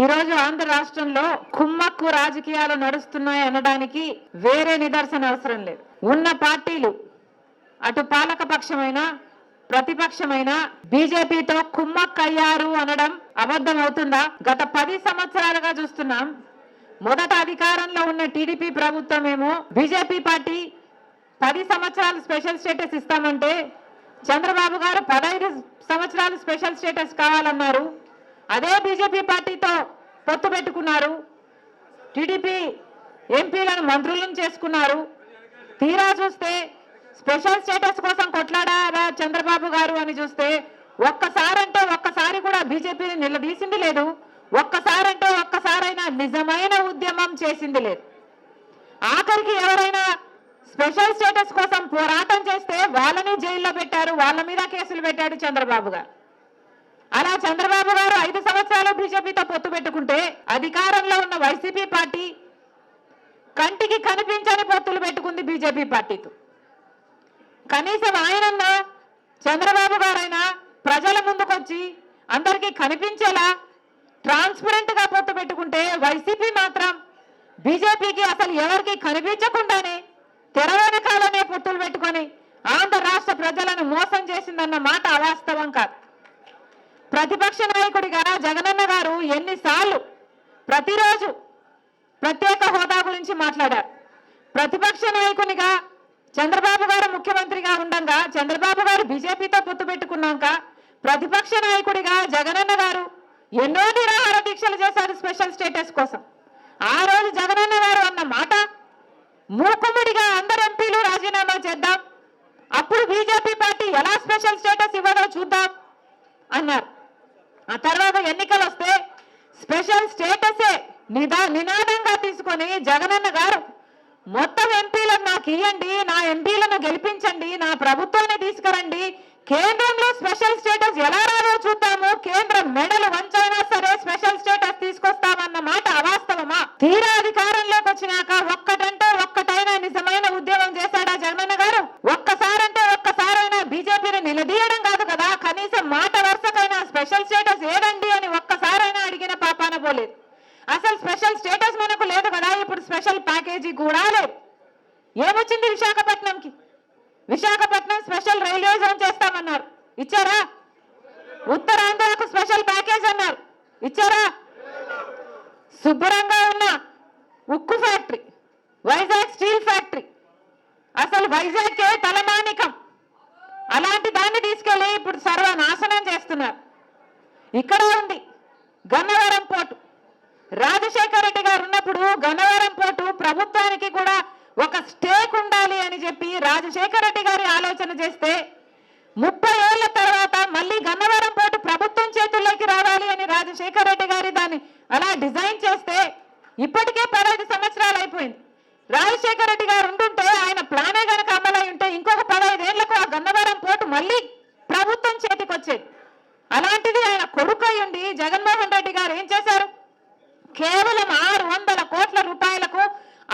ఈరోజు ఆంధ్ర రాష్ట్రంలో కుమ్మక్కు రాజకీయాలు నడుస్తున్నాయి అనడానికి వేరే నిదర్శన అవసరం లేదు. ఉన్న పార్టీలు అటు పాలక పక్షమైన ప్రతిపక్షమైన బీజేపీతో కుమ్మక్కయ్యారు అనడం అబద్ధం అవుతుందా గత పది సంవత్సరాలుగా చూస్తున్నాం. మొదట అధికారంలో ఉన్న టీడీపీ ప్రభుత్వం ఏమో బీజేపీ పార్టీ పది సంవత్సరాలు స్పెషల్ స్టేటస్ ఇస్తామంటే చంద్రబాబు గారు పదహైదు సంవత్సరాలు స్పెషల్ స్టేటస్ కావాలన్నారు. అదే బీజేపీ పార్టీతో పొత్తు పెట్టుకున్నారు. టీడీపీ ఎంపీలను మంత్రులను చేసుకున్నారు. తీరా చూస్తే స్పెషల్ స్టేటస్ కోసం కొట్లాడారా చంద్రబాబు గారు అని చూస్తే ఒక్కసారి అంటే ఒక్కసారి కూడా బీజేపీని నిలదీసింది లేదు. ఒక్కసారి అంటే ఒక్కసారైనా నిజమైన ఉద్యమం చేసింది లేదు. ఆఖరికి ఎవరైనా స్పెషల్ స్టేటస్ కోసం పోరాటం చేస్తే వాళ్ళని జైల్లో పెట్టారు వాళ్ళ మీద కేసులు పెట్టాడు చంద్రబాబు గారు. అలా చంద్రబాబు గారు ఐదు సంవత్సరాలు బీజేపీతో పొత్తు పెట్టుకుంటే అధికారంలో ఉన్న వైసీపీ పార్టీ కంటికి కనిపించని పొత్తులు పెట్టుకుంది బీజేపీ పార్టీతో. కనీసం ఆయనన్నా చంద్రబాబు గారైనా ప్రజల ముందుకొచ్చి అందరికీ కనిపించేలా ట్రాన్స్పరెంట్గా పొత్తు పెట్టుకుంటే వైసీపీ మాత్రం బీజేపీకి అసలు ఎవరికి కనిపించకుండానే తెర వెనకాలనే పొత్తులు పెట్టుకొని ఆంధ్ర రాష్ట్ర ప్రజలను మోసం చేసిందన్న మాట అవాస్తవం కాదు. ప్రతిపక్ష నాయకుడిగా జగనన్న గారు ఎన్నిసార్లు ప్రతిరోజు ప్రత్యేక హోదా గురించి మాట్లాడారు. ప్రతిపక్ష నాయకునిగా చంద్రబాబు గారు ముఖ్యమంత్రిగా ఉండగా చంద్రబాబు గారు బీజేపీతో పొత్తు పెట్టుకున్నాక ప్రతిపక్ష నాయకుడిగా జగనన్న గారు ఎన్నో నిరాహార దీక్షలు చేశారు స్పెషల్ స్టేటస్ కోసం. ఆ రోజు జగనన్న గారు అన్న మాట మూకు అందరు ఎంపీలు రాజీనామా చేద్దాం అప్పుడు బీజేపీ పార్టీ ఎలా స్పెషల్ స్టేటస్ ఇవ్వదో చూద్దాం అన్నారు ఆ తర్వాత ఎన్నికలు వస్తే స్పెషల్ స్టేటసే నిదా నినాదంగా తీసుకొని జగనన్న గారు మొత్తం ఎంపీలను నాకు ఇవ్వండి నా ఎంపీలను గెలిపించండి నా ప్రభుత్వాన్ని తీసుకురండి. కేంద్రంలో స్పెషల్ స్టేటస్ ఎలా రాదో చూద్దాము. కేంద్రం మెడలు వంచైనా సరే స్పెషల్ స్టేటస్ తీసుకొస్తామన్న మాట అవాస్తవమా? తీరా అధికారంలోకి వచ్చినాక ఒక్కటంటే స్పెషల్ స్టేటస్ ఏదండి అని ఒక్కసారైనా అడిగిన పాపాన పోలేదు. అసలు స్పెషల్ స్టేటస్ మనకు లేదు కదా ఇప్పుడు స్పెషల్ ప్యాకేజీ కూడా లేదు. ఏమొచ్చింది విశాఖపట్నంకి? విశాఖపట్నం స్పెషల్ రైల్వే జోన్ చేస్తామన్నారు. ఇచ్చారా? ఉత్తరాంధ్రకు స్పెషల్ ప్యాకేజ్ అన్నారు. ఇచ్చారా? శుభ్రంగా ఉన్న ఉక్కు ఫ్యాక్టరీ వైజాగ్ స్టీల్ ఫ్యాక్టరీ. అసలు వైజాగ్కే తలమానికం. అలాంటి దాన్ని తీసుకెళ్ళి ఇప్పుడు సర్వనాశనం చేస్తున్నారు. ఇక్కడ ఉంది. గన్నవరం పోర్టు. రాజశేఖర రెడ్డి గారు ఉన్నప్పుడు గన్నవరం పోర్టు ప్రభుత్వానికి కూడా ఒక స్టేక్ ఉండాలి అని చెప్పి రాజశేఖర రెడ్డి గారి ఆలోచన చేస్తే ముప్పై ఏళ్ళ తర్వాత మళ్ళీ గన్నవరం పోర్టు ప్రభుత్వం చేతుల్లోకి రావాలి అని రాజశేఖర రెడ్డి గారి దాన్ని అలా డిజైన్ చేస్తే ఇప్పటికే పదహైదు సంవత్సరాలు అయిపోయింది. రాజశేఖర రెడ్డి గారు ఉంటుంటే ఆయన ప్లానే గనక అమలై ఉంటే ఇంకొక పదహైదు ఏళ్ళకు ఆ గన్నవరం పోర్టు మళ్ళీ ప్రభుత్వం చేతికి వచ్చేది అలాంటిది చూడండి. జగన్మోహన్ రెడ్డి గారు ఏం చేశారు? కేవలం ఆరు వందల కోట్ల రూపాయలకు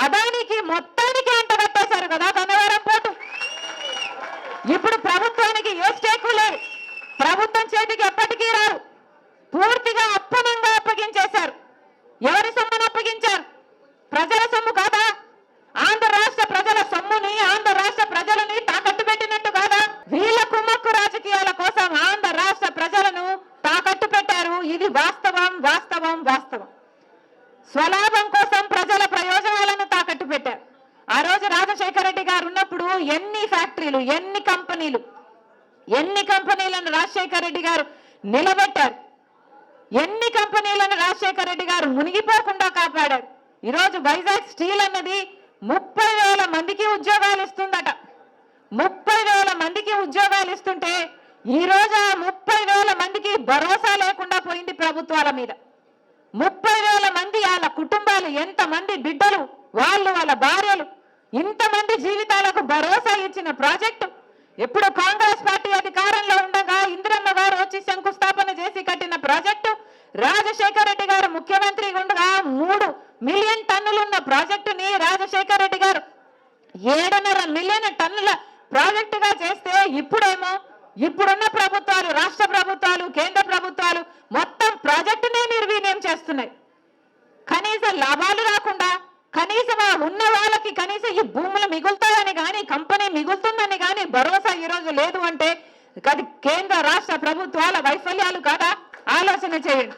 అదానికి మొత్తానికి అంటగట్టేశారు కదా గన్నవరం పోటు ఇప్పుడు ప్రభుత్వానికి ఏ స్టేకు లేదు ప్రభుత్వం చేతికి ఎప్పటికీ రారు పూర్తిగా అప్పనంగా అప్పగించేశారు ఎవరి సొమ్మును అప్పగించారు ప్రజల సొమ్ము కాదా ఆంధ్ర రాష్ట్ర ప్రజల సొమ్ముని ఆంధ్ర రాష్ట్ర ప్రజలని తాకట్టు పెట్టినట్టు కాదా వీళ్ళ కుమ్మక్కు రాజకీయాల కోసం ఆంధ్ర రాష్ట్ర ప్రజలను తాకట్టు పెట్టారు ఇది వాస్తవం వాస్తవం వాస్తవం స్వలాభం కోసం ప్రజల ప్రయోజనాలను తాకట్టు పెట్టారు ఆ రోజు రాజశేఖర రెడ్డి గారు ఉన్నప్పుడు ఎన్ని ఫ్యాక్టరీలు ఎన్ని కంపెనీలు ఎన్ని కంపెనీలను రాజశేఖర రెడ్డి గారు నిలబెట్టారు? ఎన్ని కంపెనీలను రాజశేఖర రెడ్డి గారు మునిగిపోకుండా కాపాడారు? ఈరోజు వైజాగ్ స్టీల్ అన్నది ముప్పై వేల మందికి ఉద్యోగాలు ఇస్తుందట. ముప్పై వేల మందికి ఉద్యోగాలు ఇస్తుంటే ఈ ఆ ముప్పై వేల మందికి భరోసా లేకుండా పోయింది ప్రభుత్వాల మీద. ముప్పై వేల మంది వాళ్ళ కుటుంబాలు ఎంత మంది బిడ్డలు వాళ్ళు వాళ్ళ భార్యలు ఇంతమంది జీవితాలకు భరోసా ఇచ్చిన ప్రాజెక్టు. ఎప్పుడు కాంగ్రెస్ పార్టీ అధికారంలో ఉండగా ఇందిరమ్మ గారు వచ్చి శంకుస్థాపన చేసి కట్టిన ప్రాజెక్టు. రాజశేఖర రెడ్డి గారు ముఖ్యమంత్రి ఉండగా మూడు మిలియన్ టన్నులున్న ప్రాజెక్టుని రాజశేఖర రెడ్డి గారు ఏడున్నర మిలియన్ టన్నుల ప్రాజెక్టుగా చేస్తే ఇప్పుడేమో ఇప్పుడున్న ప్రభుత్వాలు రాష్ట్ర ప్రభుత్వాలు కేంద్ర ప్రభుత్వాలు మొత్తం ప్రాజెక్టునే నిర్వీర్యం చేస్తున్నాయి కనీస లాభాలు రాకుండా కనీసం ఆ ఉన్న వాళ్ళకి కనీసం ఈ భూములు మిగులుతాయని కానీ కంపెనీ మిగులుతుందని కానీ భరోసా ఈ రోజు లేదు అంటే అది కేంద్ర రాష్ట్ర ప్రభుత్వాల వైఫల్యాలు కాదా? ఆలోచన చేయండి.